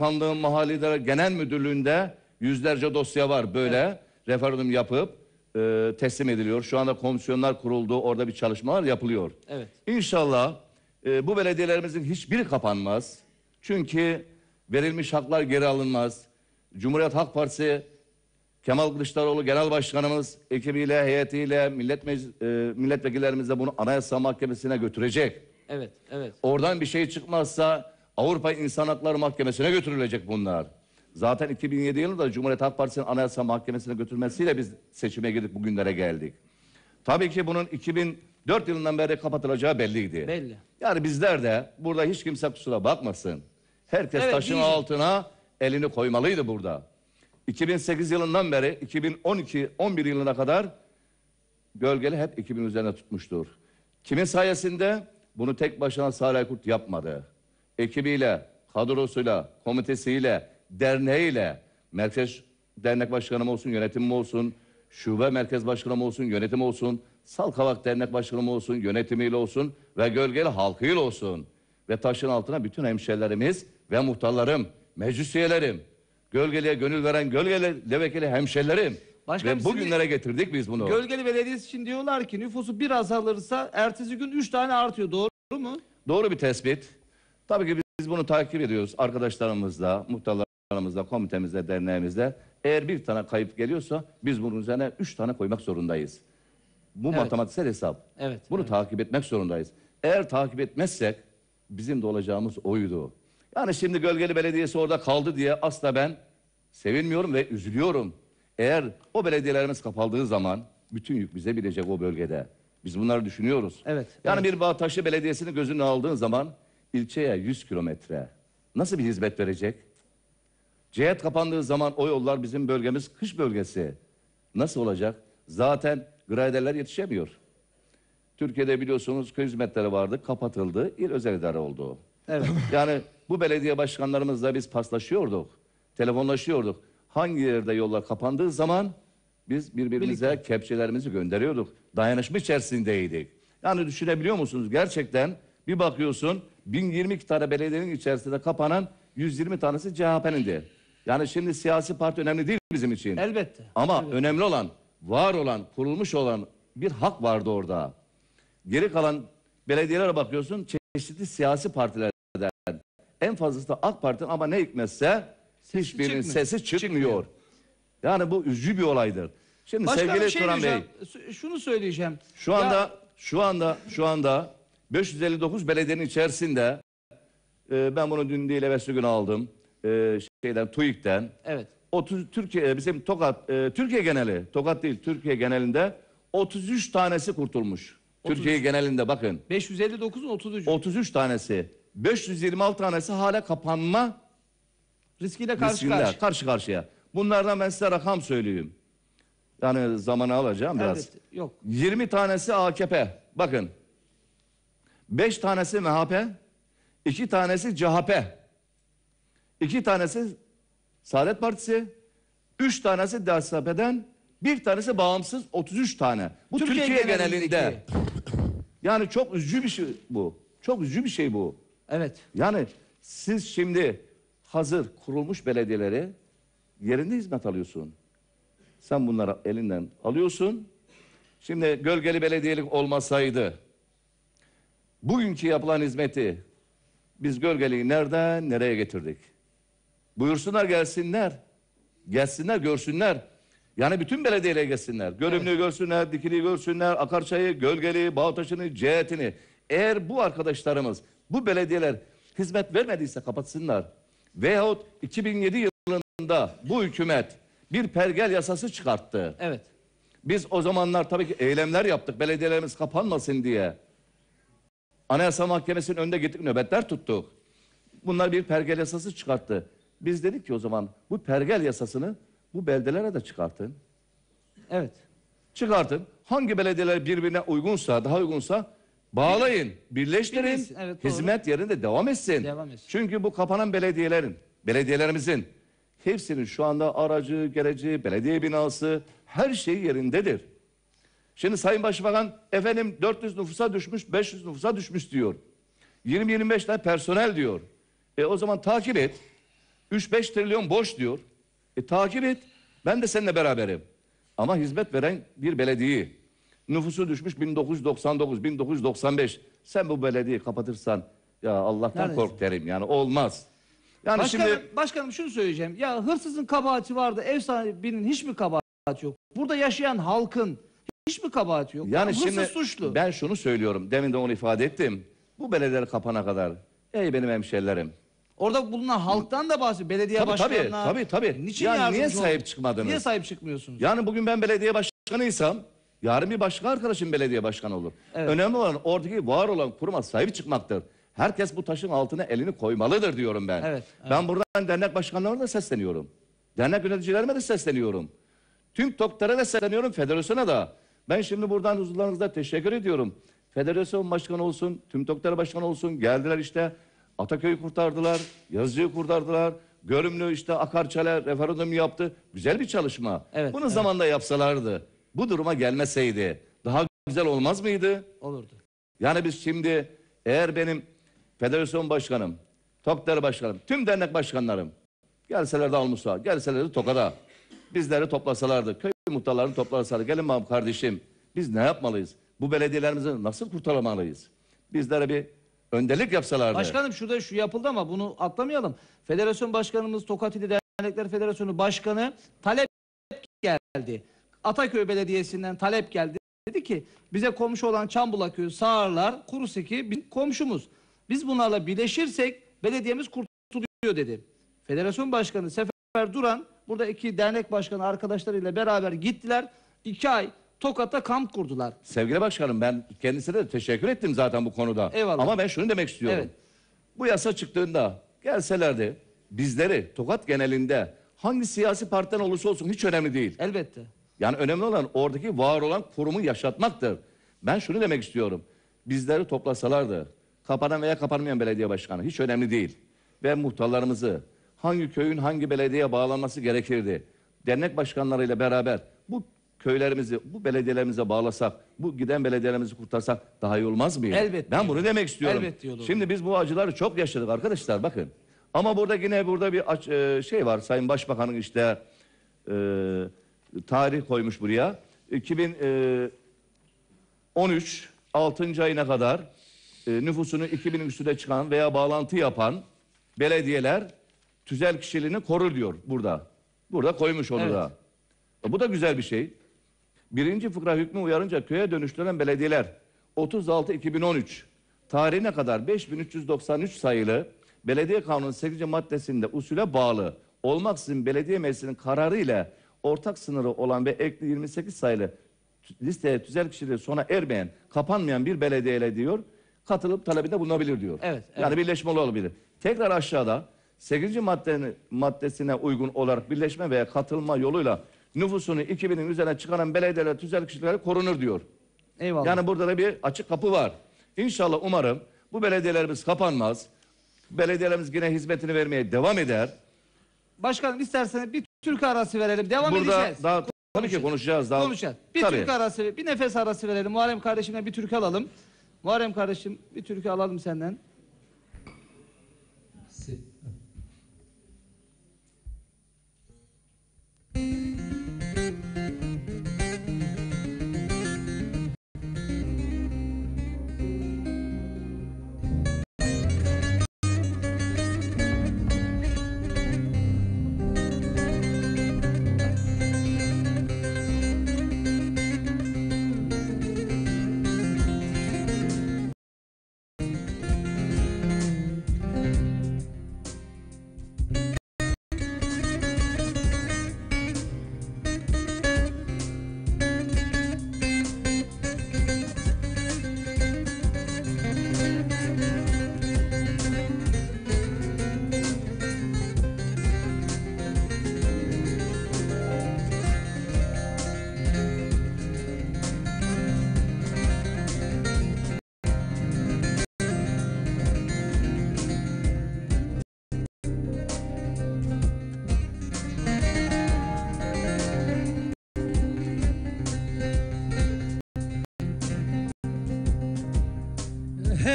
Bakanlığın Mahalli İdare Genel Müdürlüğü'nde yüzlerce dosya var böyle. Referandum yapıp e, teslim ediliyor. Şu anda komisyonlar kuruldu. Orada bir çalışmalar yapılıyor. Evet. İnşallah e, bu belediyelerimizin hiçbiri kapanmaz. Çünkü verilmiş haklar geri alınmaz. Cumhuriyet Halk Partisi Kemal Kılıçdaroğlu Genel Başkanımız ekibiyle, heyetiyle, millet mec- e, milletvekillerimizle bunu Anayasa Mahkemesi'ne götürecek. Evet, evet. Oradan bir şey çıkmazsa Avrupa İnsan Hakları Mahkemesi'ne götürülecek bunlar. Zaten 2007 yılında Cumhuriyet Halk Partisi'nin Anayasa Mahkemesi'ne götürmesiyle biz seçime girdik bugünlere geldik. Tabii ki bunun 2004 yılından beri kapatılacağı belliydi. Belli. Yani bizler de burada hiç kimse kusura bakmasın. Herkes Evet, taşın diyeceğim. altına elini koymalıydı burada. 2008 yılından beri 2012-11 yılına kadar gölgeli hep ekibin üzerine tutmuştur. Kimin sayesinde? Bunu tek başına Salih Aykurt yapmadı. Ekibiyle, kadrosuyla, komitesiyle, derneğiyle, merkez dernek başkanım olsun, yönetimim olsun, şube merkez başkanım olsun, yönetim olsun, Salkavak dernek başkanım olsun, yönetimiyle olsun ve gölgeli halkıyla olsun. Ve taşın altına bütün hemşerilerimiz ve muhtarlarım, meclis üyelerim, gölgeliye gönül veren gölgeli levekeli hemşerilerim. Başkanım, ve bugünlere getirdik biz bunu. Gölgeli Belediyesi için diyorlar ki nüfusu bir azalırsa ertesi gün 3 tane artıyor. Doğru mu? Doğru bir tespit. Tabii ki biz bunu takip ediyoruz arkadaşlarımızla, muhtarlarımızla, komitemizle, derneğimizle. Eğer bir tane kayıp geliyorsa biz bunun üzerine üç tane koymak zorundayız. Bu Evet. matematiksel hesap. Evet, Bunu evet. takip etmek zorundayız. Eğer takip etmezsek bizim de olacağımız oydu. Yani şimdi Gölgeli Belediyesi orada kaldı diye asla ben sevinmiyorum ve üzülüyorum. Eğer o belediyelerimiz kapaldığı zaman bütün yük bize bilecek o bölgede. Biz bunları düşünüyoruz. Evet, Yani bir Bağtaşı Belediyesi'ni gözüne aldığın zaman ilçeye 100 kilometre nasıl bir hizmet verecek? Cihet kapandığı zaman o yollar bizim bölgemiz kış bölgesi. Nasıl olacak? Zaten graderler yetişemiyor. Türkiye'de biliyorsunuz köy hizmetleri vardı, kapatıldı, il özel idare oldu. Evet. Yani bu belediye başkanlarımızla biz paslaşıyorduk, telefonlaşıyorduk. Hangi yerde yollar kapandığı zaman biz birbirimize kepçelerimizi gönderiyorduk. Dayanışma içerisindeydik. Yani düşünebiliyor musunuz? Gerçekten bir bakıyorsun 1022 tane belediyenin içerisinde kapanan 120 tanesi CHP'nindi. Yani şimdi siyasi parti önemli değil bizim için. Elbette. Ama önemli olan, var olan, kurulmuş olan bir hak vardı orada. Geri kalan belediyelere bakıyorsun çeşitli siyasi partilerden. En fazlası da AK Parti'nin ama ne hikmetse hiçbirinin çıkmıyor. sesi çıkmıyor. Yani bu üzücü bir olaydır. Şimdi Başkanım sevgili şey Turan Bey, şunu söyleyeceğim. şu Ya- anda şu anda şu anda 559 belediyenin içerisinde e, ben bunu dün değil evvelsi gün aldım. E, şeyden TÜİK'ten. Evet. 30 Türkiye bizim Tokat e, Türkiye geneli Tokat değil Türkiye genelinde 33 tanesi kurtulmuş. Türkiye genelinde bakın 559'un 33. 33 tanesi 526 tanesi hala kapanma riskiyle karşı riskinde karşı. karşı karşıya. Bunlardan ben size rakam söyleyeyim. Yani zamanı alacağım biraz. Evet. Yok. 20 tanesi AKP. Bakın. 5 tanesi MHP, 2 tanesi CHP. 2 tanesi Saadet Partisi, 3 tanesi DSP'den, bir tanesi bağımsız 33 tane. Bu Türkiye, genelindeki- genelinde. Yani çok üzücü bir şey bu. Çok üzücü bir şey bu. Evet. Yani siz şimdi hazır kurulmuş belediyeleri yerinde hizmet alıyorsun. Sen bunları elinden alıyorsun. Şimdi gölgeli belediyelik olmasaydı bugünkü yapılan hizmeti biz gölgeliği nereden nereye getirdik? Buyursunlar gelsinler. Gelsinler görsünler. Yani bütün belediyelere gelsinler. Gölümlüğü görsünler, Dikili'yi görsünler, Akarçay'ı, Gölgeli'yi, Bağtaş'ını, Cihet'ini. Eğer bu arkadaşlarımız, bu belediyeler hizmet vermediyse kapatsınlar. Veyahut 2007 yılında bu hükümet bir pergel yasası çıkarttı. Evet. Biz o zamanlar tabii ki eylemler yaptık belediyelerimiz kapanmasın diye. Anayasa Mahkemesi'nin önünde gittik nöbetler tuttuk. Bunlar bir pergel yasası çıkarttı. Biz dedik ki o zaman bu pergel yasasını bu beldelere de çıkartın. Evet. Çıkartın. Hangi belediyeler birbirine uygunsa, daha uygunsa bağlayın, birleştirin. Birleşsin, evet, doğru. hizmet yerinde devam etsin. Devam etsin. Çünkü bu kapanan belediyelerin, belediyelerimizin hepsinin şu anda aracı, gereci, belediye binası her şey yerindedir. Şimdi Sayın Başbakan efendim 400 nüfusa düşmüş, 500 nüfusa düşmüş diyor. 20-25 tane personel diyor. E o zaman takip et. 3-5 trilyon boş diyor. E takip et. Ben de seninle beraberim. Ama hizmet veren bir belediye. Nüfusu düşmüş 1999, 1995. Sen bu belediyeyi kapatırsan ya Allah'tan Neredeyse. kork derim. Yani olmaz. Yani Başkanım, şimdi başkanım şunu söyleyeceğim. Ya hırsızın kabahati vardı. Ev sahibinin hiç mi kabahati yok? Burada yaşayan halkın hiç mi kabahati yok? yani Hırsız şimdi suçlu. ben şunu söylüyorum. Demin de onu ifade ettim. Bu belediyeler kapana kadar. Ey benim hemşerilerim. Orada bulunan halktan da bahsediyor. Belediye Tabii, başkanına. tabii, tabii, tabii. Niçin Yani niye yardımcı sahip olun- çıkmadınız? Niye sahip çıkmıyorsunuz? Yani bugün ben belediye başkanıysam yarın bir başka arkadaşım belediye başkanı olur. Evet. Önemli olan oradaki var olan kuruma sahip çıkmaktır. Herkes bu taşın altına elini koymalıdır diyorum ben. Evet, Ben buradan dernek başkanlarına da sesleniyorum. Dernek yöneticilerime de sesleniyorum. Tüm TOKTAR'a da sesleniyorum, federasyona da. Ben şimdi buradan huzurlarınızda teşekkür ediyorum. Federasyon başkanı olsun, tüm TOKTAR başkanı olsun. Geldiler işte Ataköy'ü kurtardılar, Yazıcı'yı kurtardılar. Görümlü işte Akarçale referandum yaptı. Güzel bir çalışma. Evet, Bunu evet. zamanında yapsalardı, bu duruma gelmeseydi daha güzel olmaz mıydı? Olurdu. Yani biz şimdi eğer benim federasyon başkanım, TOKTER başkanım, tüm dernek başkanlarım gelseler de Almus'a, gelseler de Tokat'a bizleri toplasalardı, köy muhtarlarını toplasalardı. Gelin bakalım kardeşim biz ne yapmalıyız? Bu belediyelerimizi nasıl kurtarmalıyız? Bizlere bir önderlik yapsalardı. Başkanım şurada şu yapıldı ama bunu atlamayalım. Federasyon başkanımız Tokat İli Dernekler Federasyonu Başkanı talep geldi. Ataköy Belediyesi'nden talep geldi. Dedi ki bize komşu olan Çambula Köyü, Sağırlar, Kuruseki bizim komşumuz. Biz bunlarla birleşirsek belediyemiz kurtuluyor dedi. Federasyon Başkanı Sefer Duran burada iki dernek başkanı arkadaşlarıyla beraber gittiler. İki ay Tokat'ta kamp kurdular. Sevgili başkanım ben kendisine de teşekkür ettim zaten bu konuda. Eyvallah. Ama ben şunu demek istiyorum. Evet. Bu yasa çıktığında gelselerdi bizleri Tokat genelinde hangi siyasi partiden olursa olsun hiç önemli değil. Elbette. Yani önemli olan oradaki var olan kurumu yaşatmaktır. Ben şunu demek istiyorum. Bizleri toplasalardı, kapanan veya kapanmayan belediye başkanı hiç önemli değil. Ve muhtarlarımızı hangi köyün hangi belediyeye bağlanması gerekirdi. Dernek başkanlarıyla beraber bu köylerimizi, bu belediyelerimize bağlasak, bu giden belediyelerimizi kurtarsak daha iyi olmaz mıydı? Elbette. Ben bunu demek istiyorum. Elbette olur. Şimdi biz bu acıları çok yaşadık arkadaşlar bakın. Ama burada yine burada bir aç- e, şey var. Sayın Başbakan'ın işte e, tarih koymuş buraya. 2013 6. ayına kadar e, nüfusunu 2000'in üstüne çıkan veya bağlantı yapan belediyeler tüzel kişiliğini korur diyor burada. Burada koymuş onu Evet. da. E, Bu da güzel bir şey. Birinci fıkra hükmü uyarınca köye dönüştüren belediyeler 36-2013 tarihine kadar 5393 sayılı belediye kanunu 8. maddesinde usule bağlı olmaksızın belediye meclisinin kararı ile ortak sınırı olan ve ekli 28 sayılı listeye tüzel kişiliği sona ermeyen, kapanmayan bir belediyeyle diyor katılıp talebinde bulunabilir diyor. Evet, evet. Yani birleşme olabilir. Tekrar aşağıda 8. maddenin, maddesine uygun olarak birleşme veya katılma yoluyla nüfusunu 2000'in üzerine çıkaran belediyeler tüzel kişileri korunur diyor. Eyvallah. Yani burada da bir açık kapı var. İnşallah umarım bu belediyelerimiz kapanmaz. Belediyelerimiz yine hizmetini vermeye devam eder. Başkanım isterseniz bir türkü arası verelim. Devam Burada edeceğiz. daha tabii ki Konuşacağız. konuşacağız. Daha, Konuşacağız. Bir Tabii. türkü arası, bir nefes arası verelim. Muharrem kardeşimle bir türkü alalım. Muharrem kardeşim bir türkü alalım senden.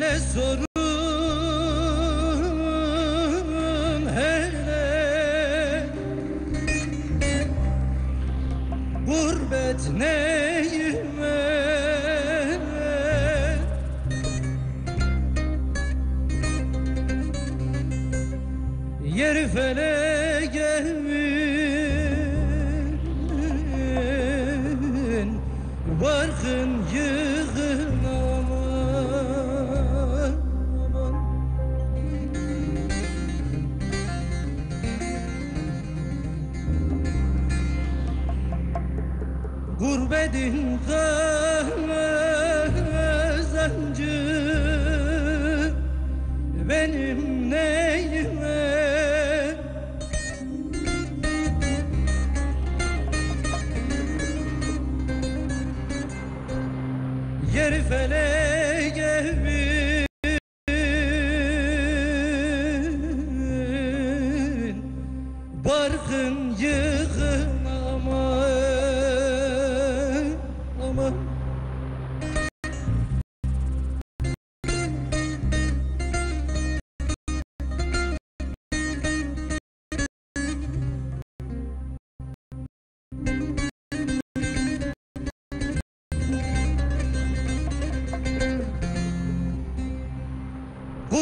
Hele sorun hele. Gurbet neyime Yeri felek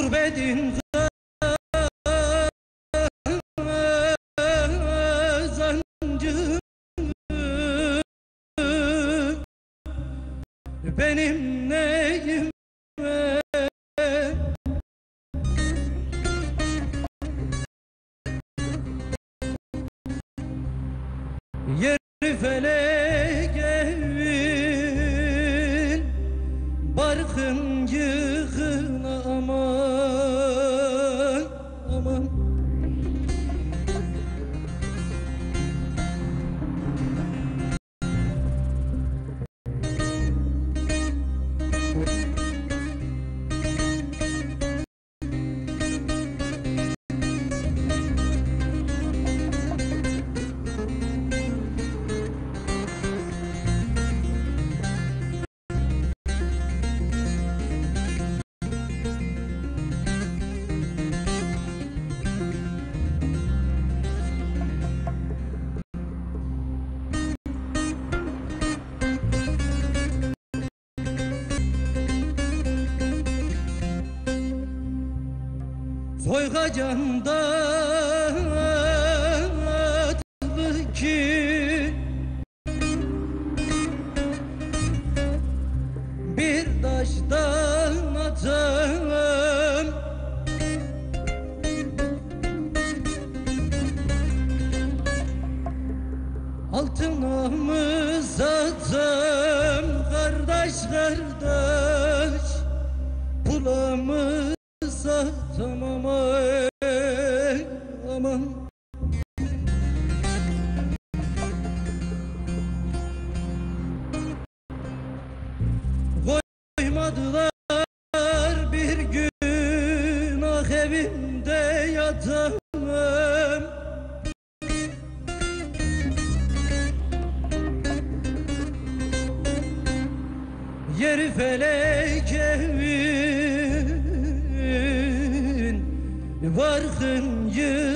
Gurbetin kazancı benim neyime 为何简单？Mı satsam aman aman dargın you?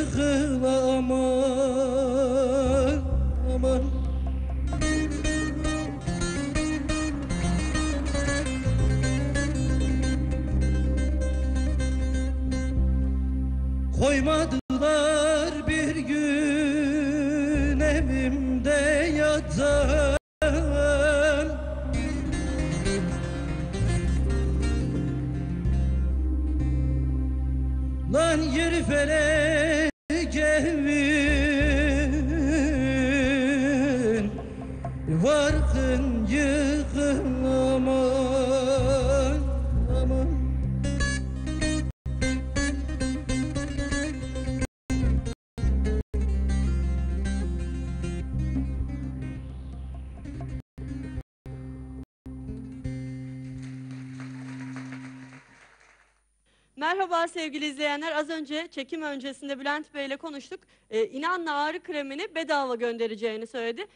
Lan yeri felek Merhaba sevgili izleyenler. Az önce çekim öncesinde Bülent Bey ile konuştuk. Ee, İnan'la ağrı kremini bedava göndereceğini söyledi.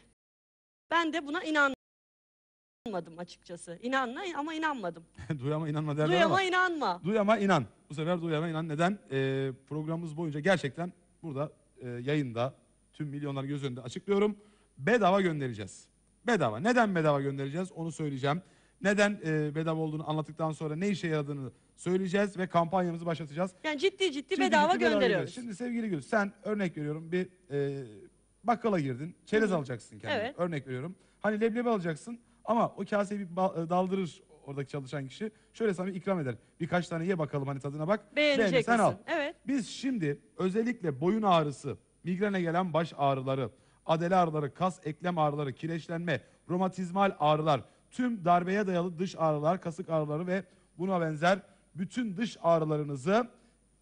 Ben de buna inanmadım açıkçası. İnanla ama inanmadım. duy ama inanma derler Duy ama. inanma. Duy ama inan. Bu sefer duy ama inan. Neden? Ee, programımız boyunca gerçekten burada e, yayında tüm milyonlar göz önünde açıklıyorum. Bedava göndereceğiz. Bedava. Neden bedava göndereceğiz onu söyleyeceğim. Neden e, bedava olduğunu anlattıktan sonra ne işe yaradığını söyleyeceğiz ve kampanyamızı başlatacağız. Yani ciddi ciddi Şimdi bedava ciddi bedava gönderiyoruz. Şimdi sevgili Gül sen örnek veriyorum bir e, bakkala girdin. Çerez alacaksın kendine. Evet. Örnek veriyorum. Hani leblebi alacaksın ama o kaseyi bir e, daldırır oradaki çalışan kişi. Şöyle sana bir ikram eder. Birkaç tane ye bakalım hani tadına bak. Beğenecek Beğenirsen al. misin? Evet. Biz şimdi özellikle boyun ağrısı, migrene gelen baş ağrıları, adele ağrıları, kas eklem ağrıları, kireçlenme, romatizmal ağrılar, tüm darbeye dayalı dış ağrılar, kasık ağrıları ve buna benzer bütün dış ağrılarınızı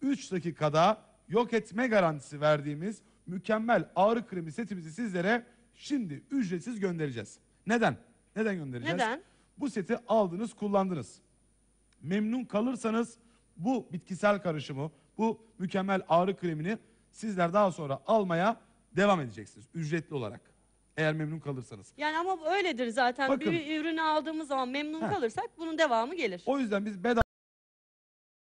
3 dakikada yok etme garantisi verdiğimiz mükemmel ağrı kremi setimizi sizlere şimdi ücretsiz göndereceğiz. Neden? Neden göndereceğiz? Neden? Bu seti aldınız, kullandınız memnun kalırsanız bu bitkisel karışımı, bu mükemmel ağrı kremini sizler daha sonra almaya devam edeceksiniz ücretli olarak. Eğer memnun kalırsanız. Yani ama öyledir zaten. Bakın. Bir ürünü aldığımız zaman memnun Heh. kalırsak bunun devamı gelir. O yüzden biz bedava